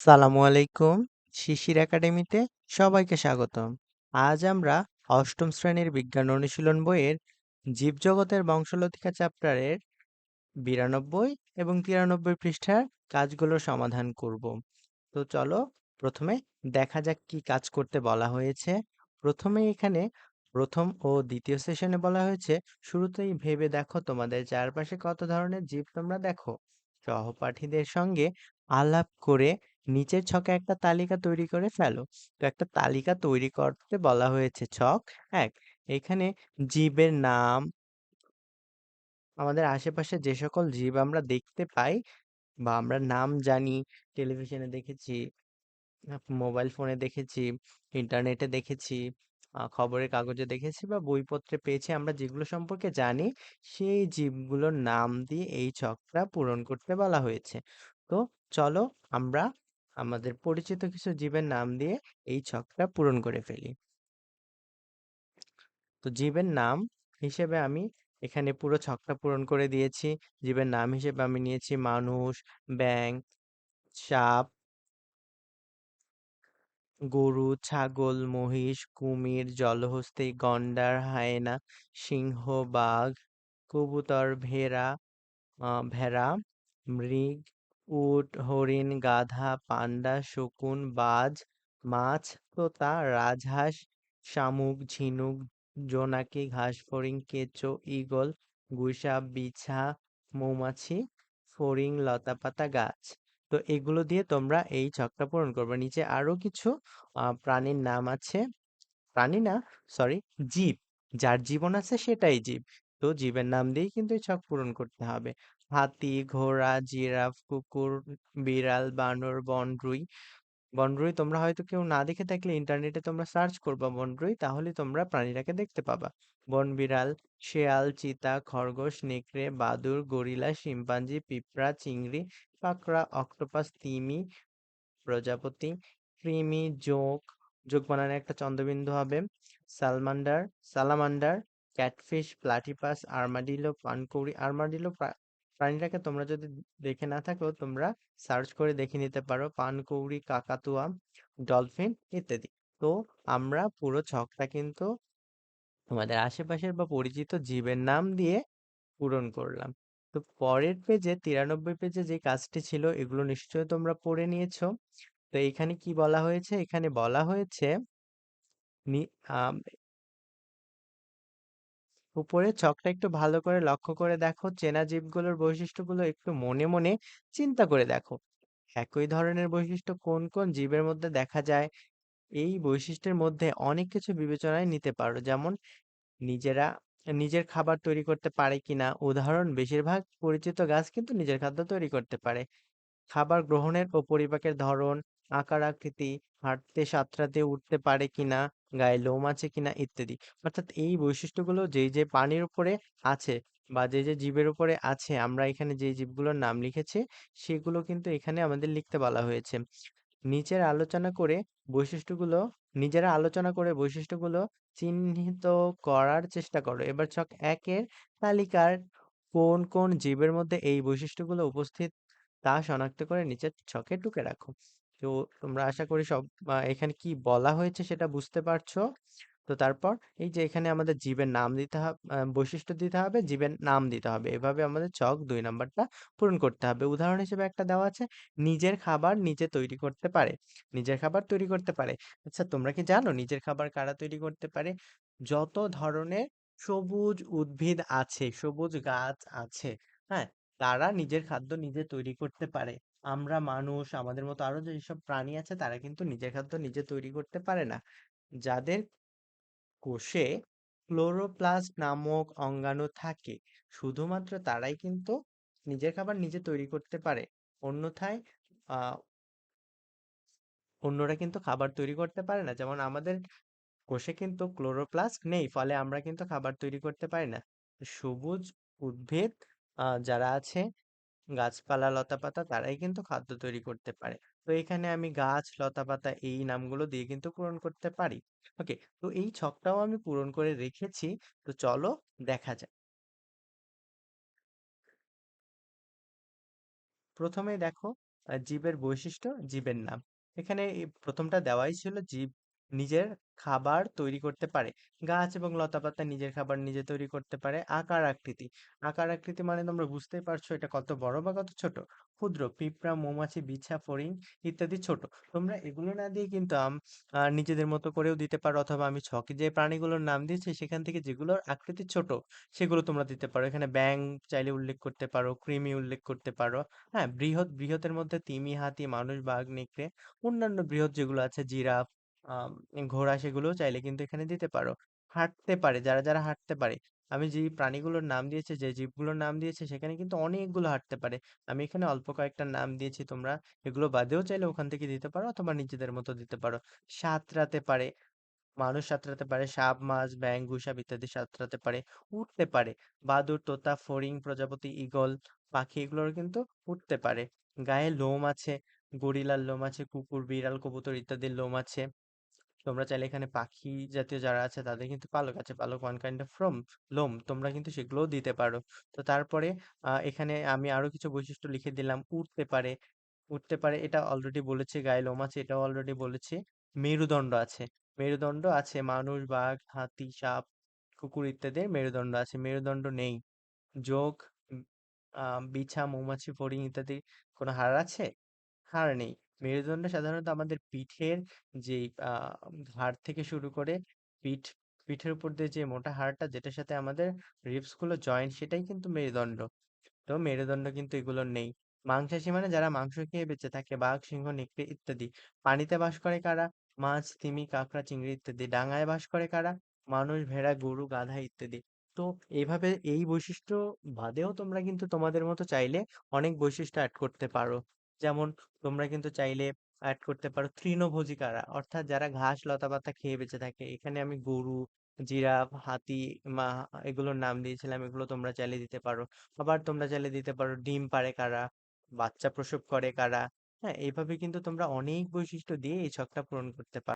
সালামু আলাইকুম। শিশির একাডেমিতে সবাইকে স্বাগতম। আজ আমরা অষ্টম শ্রেণির বিজ্ঞান অনুশীলন বইয়ের জীবজগতের বংশলতিকা চ্যাপ্টারের বিরানব্বই এবং তিরানব্বই পৃষ্ঠার কাজগুলো সমাধান করব। তো চলো প্রথমে দেখা যাক কি কাজ করতে বলা হয়েছে। প্রথমে এখানে প্রথম ও দ্বিতীয় সেশনে বলা হয়েছে, শুরুতেই ভেবে দেখো তোমাদের চারপাশে কত ধরনের জীব তোমরা দেখো। সহপাঠীদের সঙ্গে আলাপ করে নিচের ছকে একটা তালিকা তৈরি করে ফেলো। তো একটা তালিকা তৈরি করতে বলা হয়েছে ছক, এক। এখানে জীবের নাম, আমাদের আশেপাশে যে সকল জীব আমরা দেখতে পাই বা আমরা নাম জানি, টেলিভিশনে দেখেছি মোবাইল ফোনে দেখেছি, ইন্টারনেটে দেখেছি খবরের কাগজে দেখেছি বা বইপত্রে পেয়েছি, আমরা যেগুলো সম্পর্কে জানি, সেই জীবগুলোর নাম দিয়ে এই ছকটা পূরণ করতে বলা হয়েছে। তো চলো আমরা আমাদের পরিচিত কিছু জীবের নাম দিয়ে এই ছকটা পূরণ করে ফেলি। তো জীবের নাম হিসেবে আমি এখানে পুরো ছকটা পূরণ করে দিয়েছি। জীবের নাম হিসেবে আমি নিয়েছি মানুষ, ব্যাঙ, সাপ, গরু, ছাগল, মহিষ, কুমির, জলহস্তী, গন্ডার, হায়না, সিংহ, বাঘ, কবুতর, ভেড়া ভেড়া, মৃগ উট, হরিণ, গাধা, পান্ডা, শকুন, বাজ, মাছ, তোতা, রাজহাঁস, শামুক, ঝিনুক, জোনাকি ঘাসফড়িং কেঁচো, ঈগল, গুইসাপ, বিছা, মৌমাছি, ফড়িং, লতাপাতা গাছ। তো এগুলো দিয়ে তোমরা এই ছকটা পূরণ করবে। নিচে আরও কিছু প্রাণীর নাম আছে। প্রাণী না সরি জীব। যার জীবন আছে সেটাই জীব। তো জীবের নাম দিয়েই কিন্তু এই ছক পূরণ করতে হবে। হাতি, ঘোড়া, জিরাফ, কুকুর, বিড়াল, বানর, বনরুই। বনরুই তোমরা হয়তো কেউ না দেখে থাকলে ইন্টারনেটে তোমরা সার্চ করবা বনরুই, তাহলে তোমরা প্রাণীটাকে দেখতে পাবা। বন, বিড়াল, শেয়াল, চিতা, খরগোশ, নেকড়ে বাদুড় গরিলা, শিম্পাঞ্জি, পিঁপড়া, চিংড়ি কাঁকড়া অক্টোপাস, তিমি, প্রজাপতি, কৃমি, জোঁক। যোগ বানানে একটা চন্দ্রবিন্দু হবে salamander, salamander, catfish, platypus, armadillo, পানকৌড়ি, armadillo প্রাণীটাকে তোমরা যদি দেখে না থাকো তোমরা সার্চ করে দেখে নিতে পারো। পানকৌড়ি, কাকাতুয়া, ডলফিন ইত্যাদি। তো আমরা পুরো ছকটা কিন্তু আমাদের আশেপাশের বা পরিচিত জীবের নাম দিয়ে পূরণ করলাম। তো পরের পেজে, তিরানব্বই পেজে যে কাজটি ছিল, এগুলো নিশ্চয়ই তোমরা পড়ে নিয়েছো। তো এখানে কি বলা হয়েছে? এখানে বলা হয়েছে উপরের ছকটা একটু ভালো করে লক্ষ্য করে দেখো। চেনা জীবগুলোর বৈশিষ্ট্যগুলো একটু মনে মনে চিন্তা করে দেখো। একই ধরনের বৈশিষ্ট্য কোন কোন জীবের মধ্যে দেখা যায়, এই বৈশিষ্ট্যের মধ্যে অনেক কিছু বিবেচনায় নিতে পারো। যেমন, নিজেরা, নিজের খাবার তৈরি করতে পারে কিনা। উদাহরণ, বেশিরভাগ পরিচিত গাছ কিন্তু নিজের খাদ্য তৈরি করতে পারে। খাবার গ্রহণের ও পরিপাকের ধরন, আকার আকৃতি, হাঁটতে, সাঁতরাতে উঠতে পারে কিনা। গায়ে লোম আছে কিনা ইত্যাদি। অর্থাৎ এই বৈশিষ্ট্যগুলো যেই যে প্রাণীর উপরে আছে বা যে যে জীবের উপরে আছে, আমরা এখানে যে জীবগুলোর নাম লিখেছি, সেগুলো কিন্তু এখানে আমাদের লিখতে বলা হয়েছে। নিচের আলোচনা করে বৈশিষ্ট্যগুলো, নিজেরা আলোচনা করে বৈশিষ্ট্যগুলো চিহ্নিত করার চেষ্টা করো। এবার ছক একের তালিকার কোন কোন জীবের মধ্যে এই বৈশিষ্ট্যগুলো উপস্থিত, তা শনাক্ত করে নিচের ছকে টুকে রাখো। তো তোমরা আশা করি সব এখানে কি বলা হয়েছে সেটা বুঝতে পারছ। তো তারপর এই যে এখানে আমাদের জীবের নাম দিতে হবে বৈশিষ্ট্য দিতে হবে, জীবের নাম দিতে হবে। এভাবে আমাদের ছক দুই নাম্বারটা পূরণ করতে হবে। উদাহরণ হিসেবে একটা দেওয়া আছে, নিজের খাবার নিজে তৈরি করতে পারে। নিজের খাবার তৈরি করতে পারে। আচ্ছা তোমরা কি জানো নিজের খাবার কারা তৈরি করতে পারে? যত ধরনের সবুজ উদ্ভিদ আছে, সবুজ গাছ আছে হ্যাঁ তারা নিজের খাদ্য নিজে তৈরি করতে পারে। আমরা মানুষ, আমাদের মতো আরও যেসব প্রাণী আছে, তারা কিন্তু নিজের খাদ্য নিজে তৈরি করতে পারে না। যাদের কোষে ক্লোরোপ্লাস্ট নামক অঙ্গাণু থাকে, শুধুমাত্র তারাই কিন্তু নিজের খাবার নিজে তৈরি করতে পারে। অন্যথায় অন্যরা কিন্তু খাবার তৈরি করতে পারে না। যেমন আমাদের কোষে কিন্তু ক্লোরোপ্লাস্ট নেই, ফলে আমরা কিন্তু খাবার তৈরি করতে পারি না। সবুজ উদ্ভিদ যারা আছে গাছপালা, লতাপাতা তারাই কিন্তু খাদ্য তৈরি করতে পারে। তো এখানে আমি গাছ, লতাপাতা এই নামগুলো দিয়ে কিন্তু পূরণ করতে পারি। ওকে, তো এই ছকটাও আমি পূরণ করে রেখেছি। তো চলো দেখা যাক। প্রথমে দেখো জীবের বৈশিষ্ট্য, জীবের নাম। এখানে প্রথমটা দেওয়াই ছিল জীব নিজের খাবার তৈরি করতে পারে। গাছ এবং লতাপাতা নিজের খাবার নিজে তৈরি করতে পারে আকার আকৃতি। আকার আকৃতি মানে তোমরা বুঝতেই পারছ এটা কত বড় বা কত ছোট। ক্ষুদ্র, পিঁপড়া, মৌমাছি, বিছা, ফড়িং ইত্যাদি ছোট। তোমরা এগুলো না দিয়ে কিন্তু নিজেদের মতো করেও দিতে পারো অথবা আমি ছকে যে প্রাণীগুলোর নাম দিয়েছি সেখান থেকে যেগুলোর আকৃতি ছোট সেগুলো তোমরা দিতে পারো। এখানে ব্যাং চাইলে উল্লেখ করতে পারো, কৃমি উল্লেখ করতে পারো। হ্যাঁ বৃহৎ, বৃহতের মধ্যে তিমি, হাতি, মানুষ, বাঘ, নেকড়ে, অন্যান্য বৃহৎ যেগুলো আছে, জিরাফ ঘোড়া সেগুলোও চাইলে কিন্তু এখানে দিতে পারো। হাঁটতে পারে, যারা যারা হাঁটতে পারে। আমি যে প্রাণীগুলোর নাম দিয়েছি, যে জীবগুলোর নাম দিয়েছি, সেখানে কিন্তু অনেকগুলো হাঁটতে পারে। আমি এখানে অল্প কয়েকটা নাম দিয়েছি তোমরা। এগুলো বাদেও চাইলে ওখান থেকে দিতে পারো অথবা নিজেদের মতো দিতে পারো। সাঁতরাতে পারে, মানুষ সাঁতরাতে পারে, সাপ, মাছ ব্যাঙ গুসাপ ইত্যাদি সাঁতরাতে পারে, উঠতে পারে। বাদুড়, তোতা, ফড়িং, প্রজাপতি ঈগল পাখি এগুলোর কিন্তু উঠতে পারে। গায়ে লোম আছে, গরিলার লোম আছে, কুকুর, বিড়াল, কবুতর ইত্যাদির লোম আছে। তোমরা চাইলে এখানে পাখি জাতীয় যারা আছে, তাদের কিন্তু পালক আছে। পালক ওয়ান কাইন্ড অফ ফ্রম লোম তোমরা কিন্তু সেগুলোও দিতে পারো। তো তারপরে এখানে আমি আরও কিছু বৈশিষ্ট্য লিখে দিলাম। উঠতে পারে উঠতে পারে, এটা অলরেডি বলেছি, গায়ে লোম আছে, এটাও অলরেডি বলেছি। মেরুদণ্ড আছে মেরুদণ্ড আছে, মানুষ, বাঘ, হাতি, সাপ, কুকুর ইত্যাদির মেরুদণ্ড আছে। মেরুদণ্ড নেই। যোগ বিছা, মৌমাছি, ফড়িং ইত্যাদি কোনো হাড় আছে? হাড় নেই। মেরুদণ্ড সাধারণত আমাদের পিঠের যে আহ হাড় থেকে শুরু করে পিঠ, পিঠের উপর দিয়ে যে মোটা হাড়টা যেটার সাথে আমাদের রিবসগুলো জয়েন্ট সেটাই কিন্তু মেরুদণ্ড। তো মেরুদণ্ড কিন্তু এগুলো নেই। মাংসাশী মানে যারা মাংস খেয়ে বেঁচে থাকে, বাঘ, সিংহ, নেকড়ে ইত্যাদি। পানিতে বাস করে কারা? মাছ, তিমি, কাঁকড়া, চিংড়ি ইত্যাদি। ডাঙায় বাস করে কারা? মানুষ, ভেড়া, গরু, গাধা ইত্যাদি। তো এইভাবে এই বৈশিষ্ট্য বাদেও তোমরা কিন্তু তোমাদের মতো চাইলে অনেক বৈশিষ্ট্য অ্যাড করতে পারো। যেমন তোমরা কিন্তু চাইলে অ্যাড করতে পারো তৃণভোজী কারা। অর্থাৎ যারা ঘাস লতা পাতা খেয়ে বেঁচে থাকে। এখানে আমি গরু, জিরাফ, হাতি, মা এগুলোর নাম দিয়েছিলাম। এগুলো তোমরা চাইলে দিতে পারো। আবার তোমরা চাইলে দিতে পারো ডিম পাড়ে কারা, বাচ্চা প্রসব করে কারা। হ্যাঁ এইভাবে কিন্তু তোমরা অনেক বৈশিষ্ট্য দিয়ে এই ছকটা পূরণ করতে পারো।